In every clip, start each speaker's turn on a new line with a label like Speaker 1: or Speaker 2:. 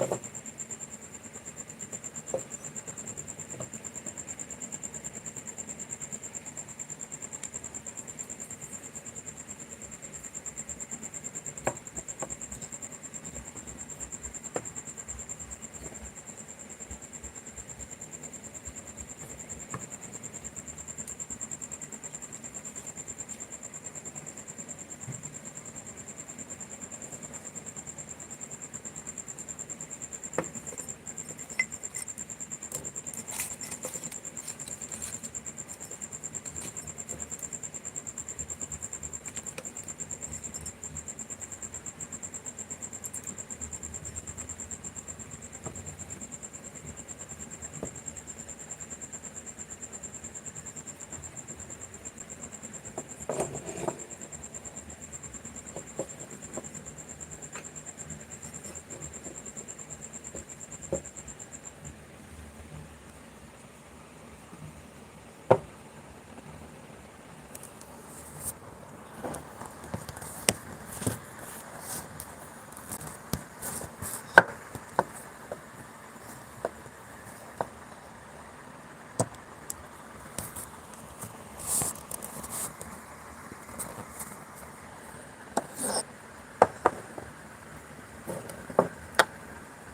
Speaker 1: Thank you.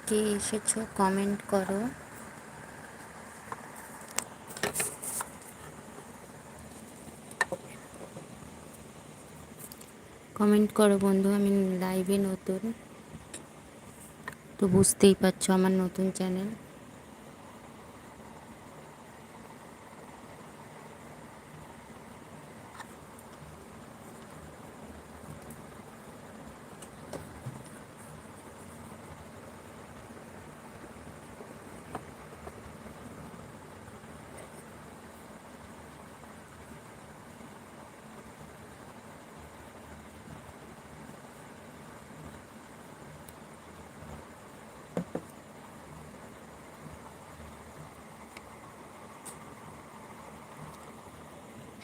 Speaker 1: কে এসেছ comment করো। Comment করো বন্ধু, আমি লাইভে নতুন। তো বুঝতেই পারছ আমার নতুন চ্যানেল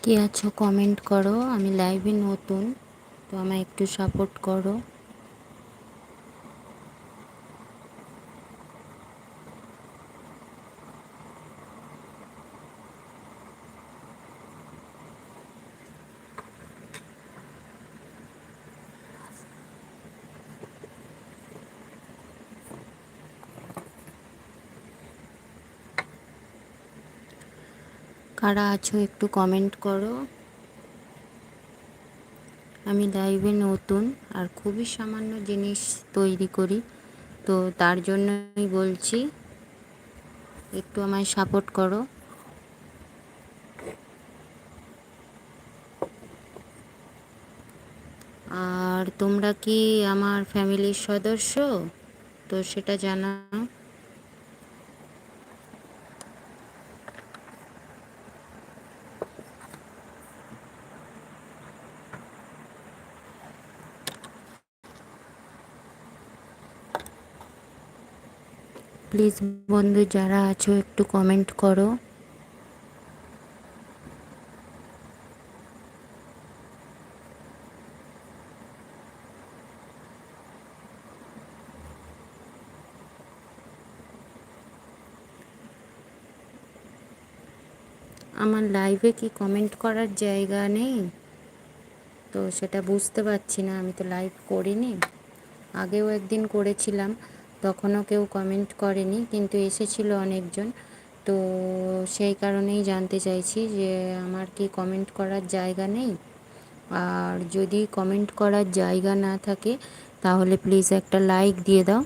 Speaker 1: কে আছো কমেন্ট করো আমি লাইভে নতুন তো আমায় একটু সাপোর্ট করো। কারা আছো একটু কমেন্ট করো। আমি লাইভে নতুন আর খুবই সামান্য জিনিস তৈরি করি, তো তার জন্যই বলছি, একটু আমায় সাপোর্ট করো। আর তোমরা কি আমার ফ্যামিলির সদস্য? তো সেটা জানাও। প্লিজ বন্ধু, যারা আছো, একটু কমেন্ট করো। আমার লাইভে কি কমেন্ট করার জায়গা নেই? তো সেটা বুঝতে পারছি না, আমি তো লাইভ করিনি। আগেও একদিন করেছিলাম। তখনও কেউ কমেন্ট করেনি, কিন্তু এসেছিল অনেকজন। তো সেই কারণেই জানতে চাইছি যে আমার কি কমেন্ট করার জায়গা নেই? আর যদি কমেন্ট করার জায়গা না থাকে, তাহলে প্লিজ একটা লাইক দিয়ে দাও।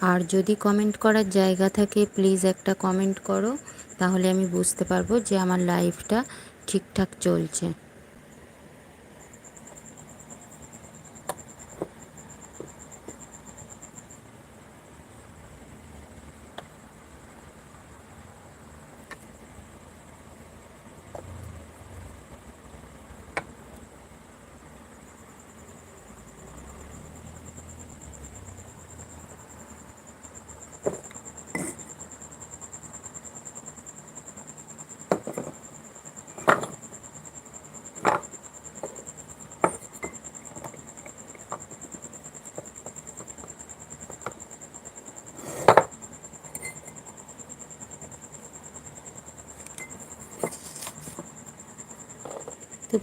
Speaker 1: আর যদি কমেন্ট করার জায়গা থাকে প্লিজ একটা কমেন্ট করো, তাহলে আমি বুঝতে পারব যে আমার লাইফটা ঠিকঠাক চলছে।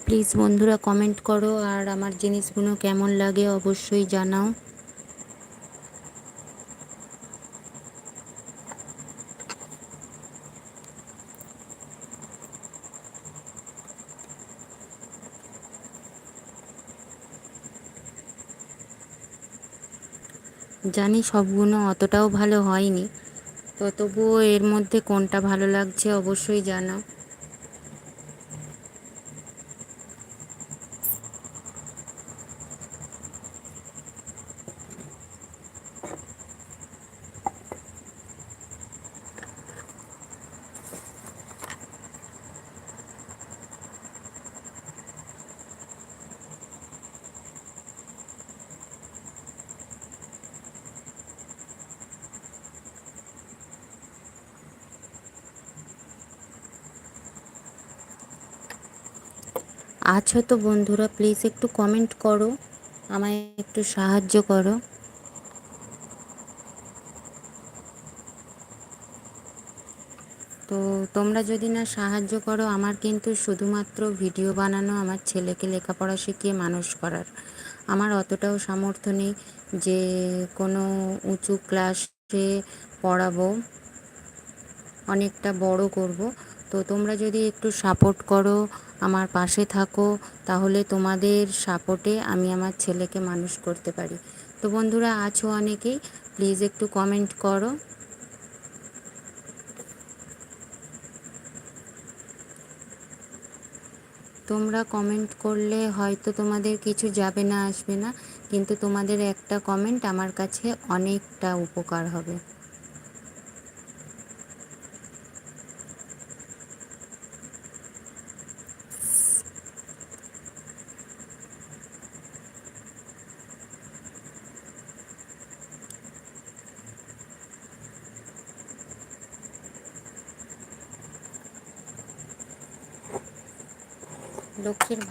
Speaker 1: প্লিজ বন্ধুরা কমেন্ট করো আর আমার জিনিসগুলো কেমন লাগে অবশ্যই জানাও। জানি সবগুলো অতটাও ভালো হয়নি, তো তবুও এর মধ্যে কোনটা ভালো লাগছে অবশ্যই জানাও। আছো তো বন্ধুরা প্লিজ একটু কমেন্ট করো, আমায় একটু সাহায্য করো। তো তোমরা যদি না সাহায্য করো, আমার কিন্তু শুধুমাত্র ভিডিও বানানো, আমার ছেলেকে লেখাপড়া শিখিয়ে মানুষ করার। আমার অতটাও সামর্থ্য নেই যে কোনো উঁচু ক্লাসে পড়াবো, অনেকটা বড় করব। তো তোমরা যদি একটু সাপোর্ট করো আমার পাশে থাকো, তাহলে তোমাদের সাপোর্টে আমি আমার ছেলেকে মানুষ করতে পারি। তো বন্ধুরা, আছো অনেকেই প্লিজ একটু কমেন্ট করো। তোমরা কমেন্ট করলে হয়তো তোমাদের কিছু যাবে না, আসবে না, কিন্তু তোমাদের একটা কমেন্ট আমার কাছে অনেকটা উপকার হবে।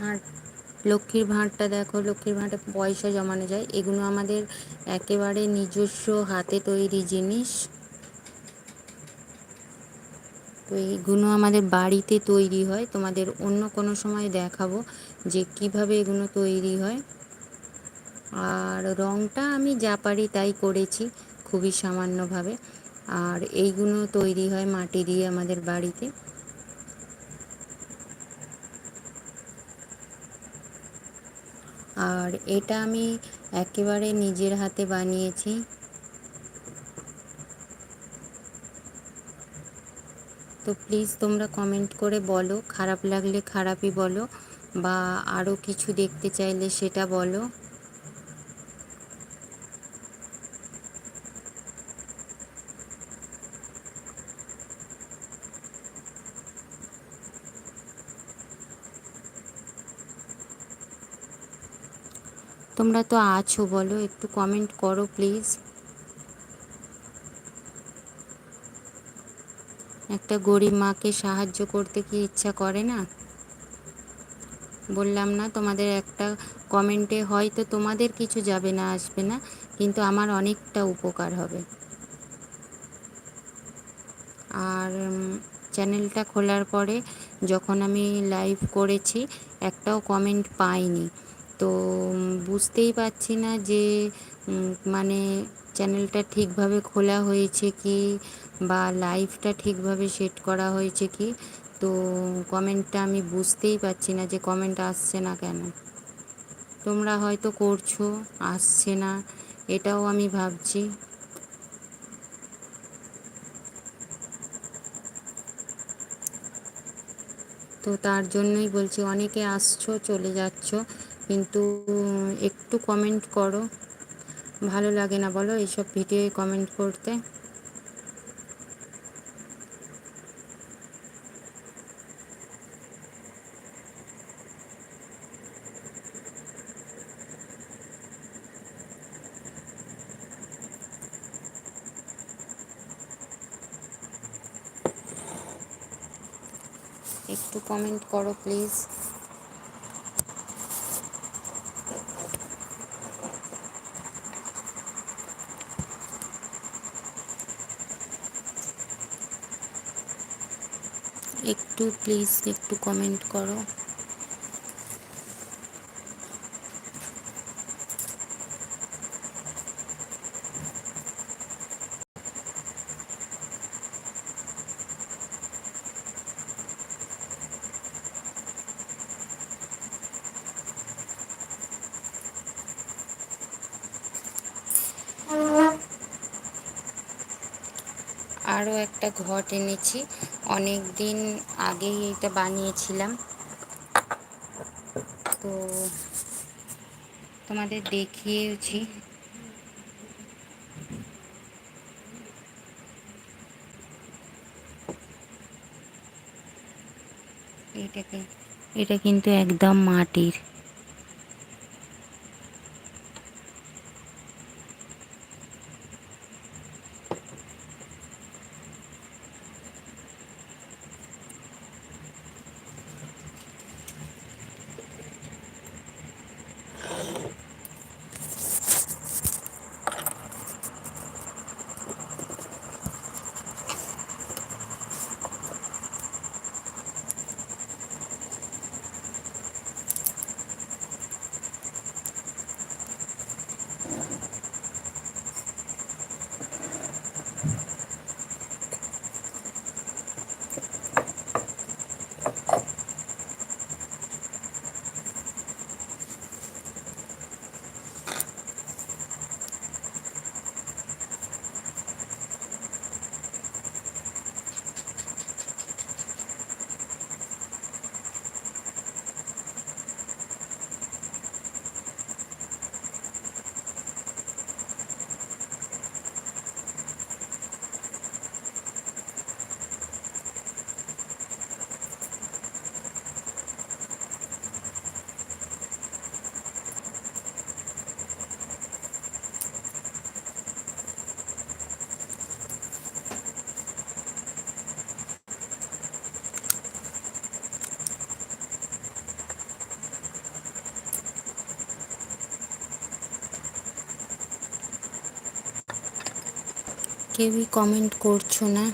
Speaker 1: ভাঁড়, লক্ষ্মীর ভাঁড়টা দেখো, লক্ষ্মীর ভাঁড়ে পয়সা জমানো যায়। এগুলো আমাদের একেবারে নিজস্ব হাতে তৈরি জিনিস। তো এইগুলো আমাদের বাড়িতে তৈরি হয়। তোমাদের অন্য কোনো সময় দেখাবো যে কীভাবে এগুলো তৈরি হয়। আর রঙটা আমি যা পারি তাই করেছি, খুবই সামান্যভাবে। আর এইগুলো তৈরি হয় মাটি দিয়ে আমাদের বাড়িতে। আর এটা আমি একেবারে নিজের হাতে বানিয়েছি। তো প্লিজ তোমরা কমেন্ট করে বলো, খারাপ লাগলে খারাপই বলো বা আরও কিছু দেখতে চাইলে সেটা বলো। তোমরা তো আছো, বলো, একটু কমেন্ট করো প্লিজ একটা গরিব মাকে সাহায্য করতে কি ইচ্ছা করে না? বললাম না, তোমাদের একটা কমেন্টে হয়তো তোমাদের কিছু যাবে না, আসবে না, কিন্তু আমার অনেকটা উপকার হবে। আর চ্যানেলটা খোলার পরে যখন আমি লাইভ করেছি, একটাও কমেন্ট পাইনি। তো বুঝতেই পারছি না যে মানে চ্যানেলটা ঠিকভাবে খোলা হয়েছে কি বা লাইভটা ঠিকভাবে সেট করা হয়েছে কি? তো, কমেন্টটা আমি বুঝতেই পারছি না যে কমেন্ট আসছে না কেন। তোমরা হয়তো করছ, আসছে না, এটাও আমি ভাবছি। তো তার জন্যই বলছি, অনেকে আসছো, চলে যাচ্ছ। কিন্তু একটু কমেন্ট করো। ভালো লাগে না বলো এইসব ভিডিওয়ে কমেন্ট করতে। একটু কমেন্ট করো প্লিজ একটু প্লিজ একটু কমেন্ট করো। আরও একটা ঘট এনেছি। অনেক দিন আগেই এটা বানিয়েছিলাম। তো তোমাদের দেখিয়েছি। এটাকে এটা কিন্তু একদম মাটির। কেউই কমেন্ট করছ না?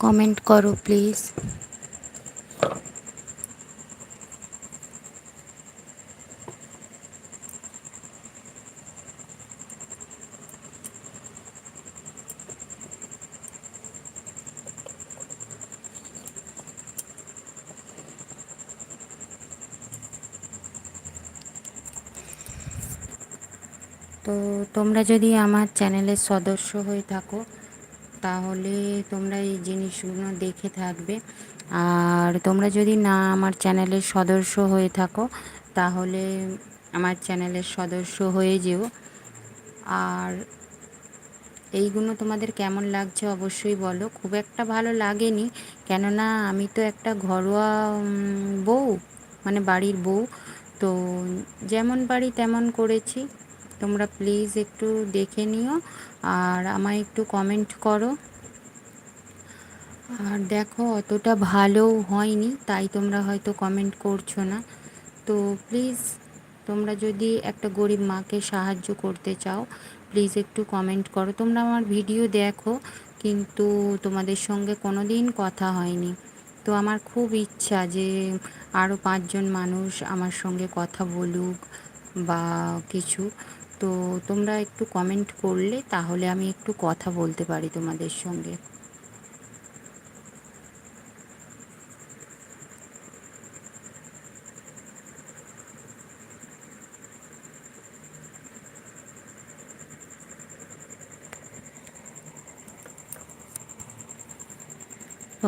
Speaker 1: কমেন্ট করো প্লিজ তো তোমরা যদি আমার চ্যানেলের সদস্য হয়ে থাকো, তাহলে তোমরা এই জিনিসগুলো দেখে থাকবে। আর তোমরা যদি না আমার চ্যানেলের সদস্য হয়ে থাকো, তাহলে আমার চ্যানেলের সদস্য হয়ে যেও। আর এইগুলো তোমাদের কেমন লাগছে অবশ্যই বলো। খুব একটা ভালো লাগেনি, কেননা আমি তো একটা ঘরোয়া বউ মানে বাড়ির বউ। তো যেমন বাড়ি তেমন করেছি। তোমরা প্লিজ একটু দেখে নিও আর আমায় একটু কমেন্ট করো। আর দেখো, অতটা ভালো হয়নি, তাই তোমরা হয়তো কমেন্ট করছ না। তো প্লিজ তোমরা যদি একটা গরিব মাকে সাহায্য করতে চাও প্লিজ একটু কমেন্ট করো। তোমরা আমার ভিডিও দেখো, কিন্তু তোমাদের সঙ্গে কোনো দিন কথা হয়নি। তো আমার খুব ইচ্ছা যে আরও পাঁচজন মানুষ আমার সঙ্গে কথা বলুক বা কিছু। তো তোমরা একটু কমেন্ট করলে তাহলে আমি একটু কথা বলতে পারি তোমাদের সঙ্গে।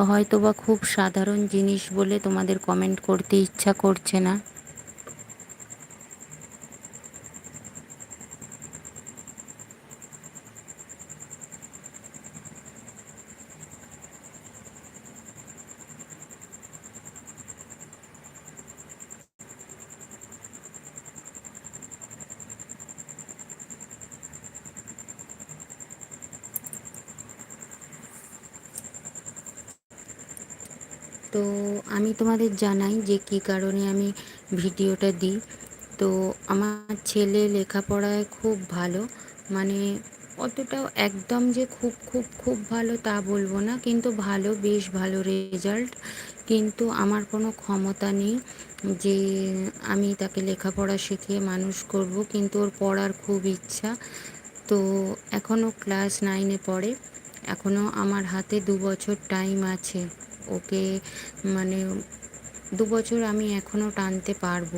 Speaker 1: হয়তো বা খুব সাধারণ জিনিস বলে তোমাদের কমেন্ট করতে ইচ্ছা করছে না। তো আমি তোমাদের জানাই যে কী কারণে আমি ভিডিওটা দিই। তো আমার ছেলে লেখাপড়ায় খুব ভালো মানে অতটাও একদম যে খুব খুব খুব ভালো তা বলব না, কিন্তু ভালো, বেশ ভালো রেজাল্ট কিন্তু আমার কোনো ক্ষমতা নেই যে আমি তাকে লেখাপড়া শিখিয়ে মানুষ করব, কিন্তু ওর পড়ার খুব ইচ্ছা। তো এখনও ক্লাস নাইনে পড়ে, এখনও আমার হাতে দু বছর টাইম আছে। ওকে মানে দু বছর আমি এখনও টানতে পারব।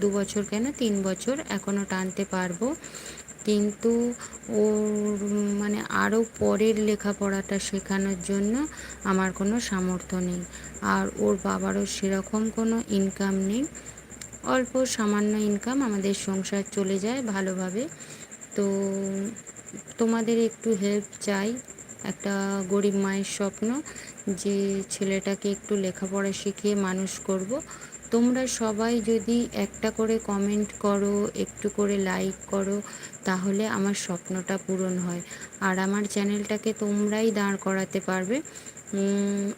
Speaker 1: দু বছর কেন? তিন বছর এখনও টানতে পারব। কিন্তু ওর মানে আরও পরের লেখাপড়াটা শেখানোর জন্য আমার কোনো সামর্থ্য নেই। আর ওর বাবারও সেরকম কোনো ইনকাম নেই। অল্প সামান্য ইনকাম আমাদের সংসার চলে যায় ভালোভাবে। তো তোমাদের একটু হেল্প চাই। একটা গরিব মায়ের স্বপ্ন। যে ছেলেটাকে একটু লেখাপড়া শিখিয়ে মানুষ করব। তোমরা সবাই যদি একটা করে কমেন্ট করো, একটু করে লাইক করো, তাহলে আমার স্বপ্নটা পূরণ হয়। আর আমার চ্যানেলটাকে তোমরাই দাঁড় করাতে পারবে।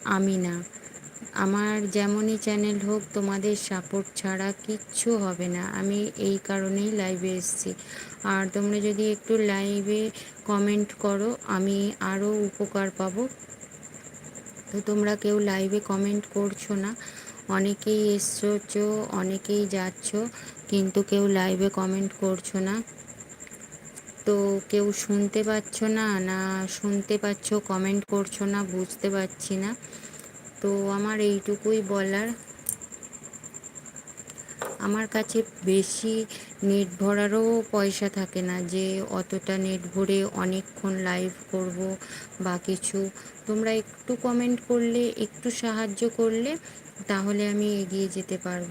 Speaker 1: আমি না। আমার যেমনই চ্যানেল হোক, তোমাদের সাপোর্ট ছাড়া কিচ্ছু হবে না। আমি এই কারণেই লাইভে এসেছি। আর তোমরা যদি একটু লাইভে কমেন্ট করো, আমি আরও উপকার পাবো। তোমরা কেউ লাইভে কমেন্ট করছ না। অনেকেই এসছো, অনেকেই যাচ্ছ, কিন্তু কেউ লাইভে কমেন্ট করছ না। তো কেউ শুনতে পাচ্ছ না না শুনতে পাচ্ছ কমেন্ট করছ না, বুঝতে পারছি না। তো আমার এইটুকুই বলার। আমার কাছে বেশি নেট ভরারও পয়সা থাকে না যে, অতটা নেট ভরে অনেকক্ষণ লাইভ করব বা কিছু তোমরা একটু কমেন্ট করলে, একটু সাহায্য করলে, তাহলে আমি এগিয়ে যেতে পারব।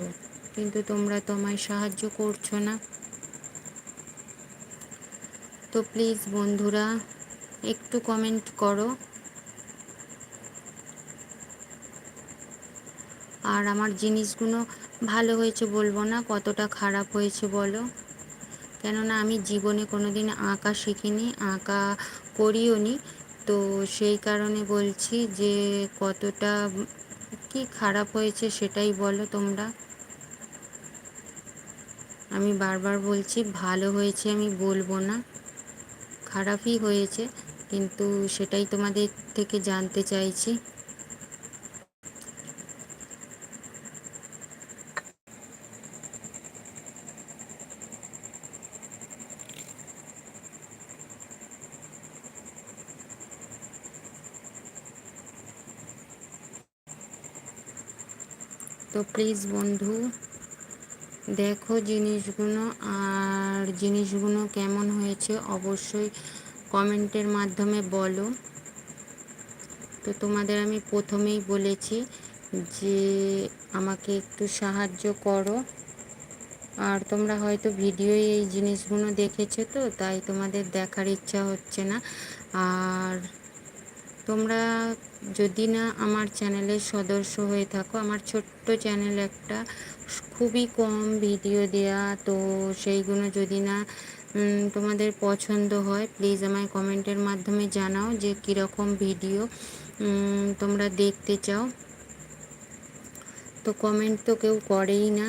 Speaker 1: কিন্তু তোমরা তো আমায় সাহায্য করছ না। তো প্লিজ বন্ধুরা, একটু কমেন্ট করো। আর আমার জিনিসগুলো ভালো হয়েছে বলব না, কতটা খারাপ হয়েছে বলো। কেননা আমি জীবনে কোনো দিন আঁকা শিখিনি, আঁকা করিও নি তো সেই কারণে বলছি যে কতটা কি খারাপ হয়েছে সেটাই বলো তোমরা। আমি বারবার বলছি, ভালো হয়েছে আমি বলব না, খারাপই হয়েছে, কিন্তু সেটাই তোমাদের থেকে জানতে চাইছি। প্লিজ বন্ধু, দেখো জিনিসগুলো আর জিনিসগুলো কেমন হয়েছে অবশ্যই কমেন্টের মাধ্যমে বলো। তো তোমাদের আমি প্রথমেই বলেছি যে আমাকে একটু সাহায্য করো। আর তোমরা হয়তো ভিডিওয় এই জিনিসগুলো দেখেছ তো, তাই তোমাদের দেখার ইচ্ছা হচ্ছে না। আর তোমরা যদি না আমার চ্যানেলের সদস্য হয়ে থাকো, আমার ছোট্ট চ্যানেল একটা খুবই কম ভিডিও দেয়া, তো সেইগুলো যদি না তোমাদের পছন্দ হয় প্লিজ আমায় কমেন্টের মাধ্যমে জানাও যে কীরকম ভিডিও তোমরা দেখতে চাও। তো কমেন্ট তো কেউ করেই না।